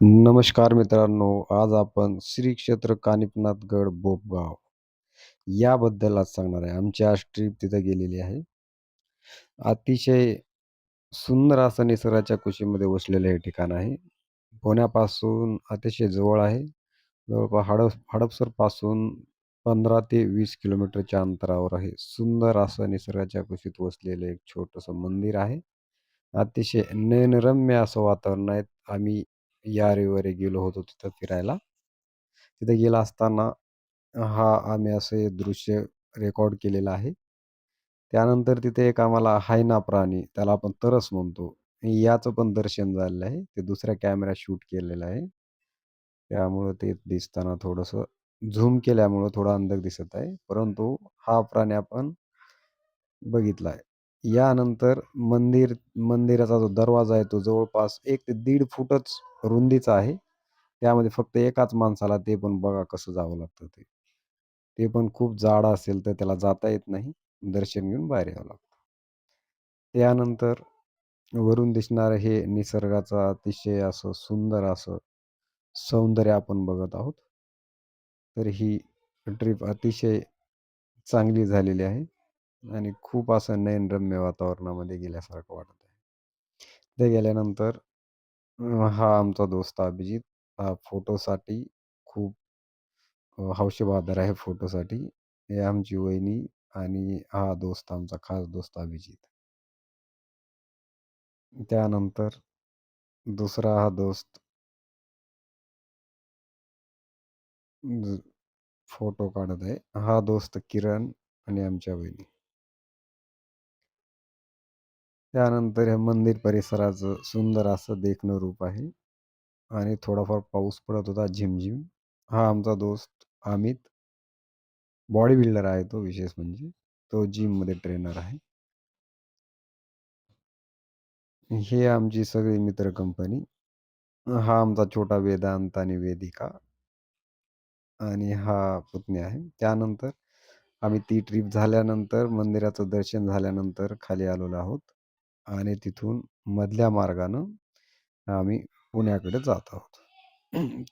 नमस्कार मित्रांनो आज आपण श्री क्षेत्र कानिपनाथगड बोपगाव याबद्दल आज सांगणार आहे. आमची आज ट्रीप तिथं गेलेली आहे. अतिशय सुंदर असं निसर्गाच्या कुशीमध्ये वसलेलं हे ठिकाण आहे. पुण्यापासून अतिशय जवळ आहे. जवळपास हडप हडपसरपासून पंधरा ते वीस किलोमीटरच्या अंतरावर आहे. सुंदर असं निसर्गाच्या कुशीत वसलेलं एक छोटंसं मंदिर आहे. अतिशय नयनरम्य असं वातावरण आहे. आम्ही या रविवारी गेलो होतो तिथं फिरायला. तिथे गेला असताना हा आम्ही असे दृश्य रेकॉर्ड केलेलं आहे. त्यानंतर तिथे एक आम्हाला हायना प्राणी त्याला आपण तरस म्हणतो. याचं पण दर्शन झालेलं आहे. ते दुसऱ्या कॅमेरा शूट केलेलं आहे. त्यामुळं ते दिसताना थोडंसं झूम केल्यामुळं थोडा अंधक दिसत आहे. परंतु हा प्राणी आपण बघितला आहे. यानंतर मंदिर मंदिराचा जो दरवाजा आहे तो जवळपास एक ते दीड फूटच रुंदीचा आहे. त्यामध्ये फक्त एकाच माणसाला ते पण बघा कसं जावं लागतं ते. ते पण खूप जाड असेल तर त्याला जाता येत नाही. दर्शन घेऊन बाहेर यावं लागतं. त्यानंतर वरून दिसणारं हे निसर्गाचं अतिशय असं सुंदर असं सौंदर्य आपण बघत आहोत. तर ही ट्रिप अतिशय चांगली झालेली आहे. आणि खूप असं नयनरम्य वातावरणामध्ये गेल्यासारखं वाटत आहे ते गेल्यानंतर हा आमचा दोस्त अभिजित हा फोटोसाठी खूप हौशेबादर आहे फोटोसाठी. हे आमची वहिनी आणि हा दोस्त आमचा खास दोस्त अभिजित. त्यानंतर दुसरा हा दोस्त फोटो काढत आहे. हा दोस्त किरण आणि आमच्या वहिनी. त्यानंतर हे मंदिर परिसराचं सुंदर असं देखणं रूप आहे. आणि थोडाफार पाऊस पडत होता झिमझिम. हा आमचा दोस्त अमित बॉडी बिल्डर आहे तो विशेष म्हणजे. तो जिममध्ये ट्रेनर आहे. हे आमची सगळी मित्र कंपनी हा आमचा छोटा वेदांत आणि वेदिका. आणि हा पुतणी आहे. त्यानंतर आम्ही ती ट्रिप झाल्यानंतर मंदिराचं दर्शन झाल्यानंतर खाली आलेलो आहोत. आणि तिथून मधल्या मार्गानं आम्ही पुण्याकडे जात आहोत.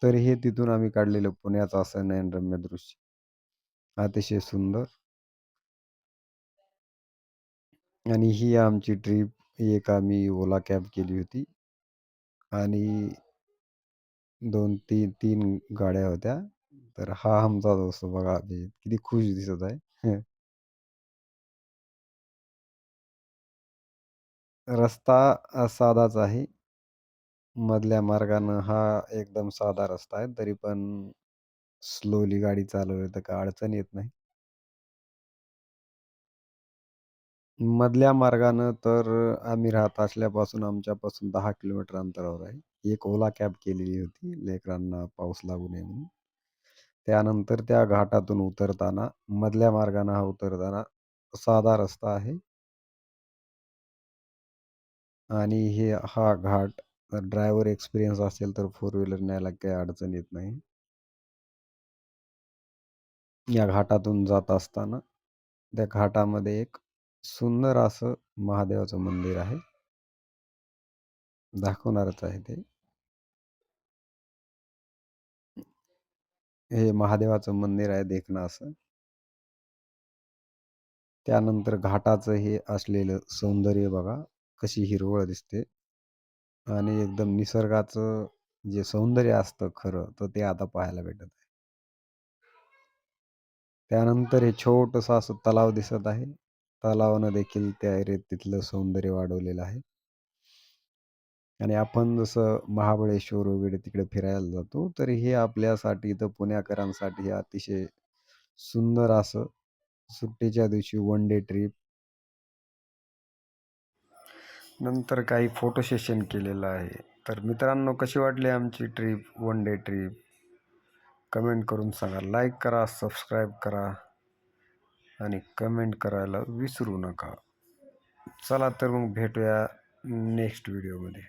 तर हे तिथून आम्ही काढलेलं पुण्याचं असं नयनरम्य दृश्य. अतिशय सुंदर. आणि ही आमची ट्रिप एक आम्ही ओला कॅब केली होती. आणि दोन तीन तीन गाड्या होत्या. तर हा आमचा दोस्त बघा किती खुश दिसत आहे. रस्ता साधाच आहे. मधल्या मार्गानं हा एकदम साधा रस्ता आहे. तरी पण स्लोली गाडी चालवली तर काही अडचण येत नाही. मधल्या मार्गानं तर आम्ही राहत असल्यापासून आमच्यापासून दहा किलोमीटर अंतरावर आहे. एक ओला कॅब केलेली होती. लेकरांना पाऊस लागू नये म्हणून. त्यानंतर त्या घाटातून उतरताना मधल्या मार्गानं हा उतरताना साधा रस्ता आहे. आणि हे हा घाट ड्रायव्हर एक्सपिरियन्स असेल तर फोर व्हीलर न्यायला काही अडचण येत नाही. या घाटातून जात असताना त्या घाटामध्ये एक सुंदर असं महादेवाचं मंदिर आहे. दाखवणारच आहे ते. हे महादेवाचं मंदिर आहे देखणं असं त्यानंतर घाटाचं हे असलेलं सौंदर्य बघा. कशी हिरवळ दिसते आणि एकदम निसर्गाचं जे सौंदर्य असतं खरं तर ते आता पाहायला भेटत आहे. त्यानंतर हे छोटस असं तलाव दिसत आहे. तलावानं देखील त्या एरियात तिथलं सौंदर्य वाढवलेलं आहे. आणि आपण जसं महाबळेश्वर वगैरे तिकडे फिरायला जातो तर हे आपल्यासाठी इथं पुण्याकरांसाठी अतिशय सुंदर असं सुट्टीच्या दिवशी वन डे ट्रिप नंतर काही फोटो सेशन केलेलं आहे. तर मित्रांनो कशी वाटली आमची trip one day trip comment करून सांगा. लाईक करा सबस्क्राईब करा आणि कमेंट करायला विसरू नका. चला तर मग भेटूया नेक्स्ट व्हिडिओमध्ये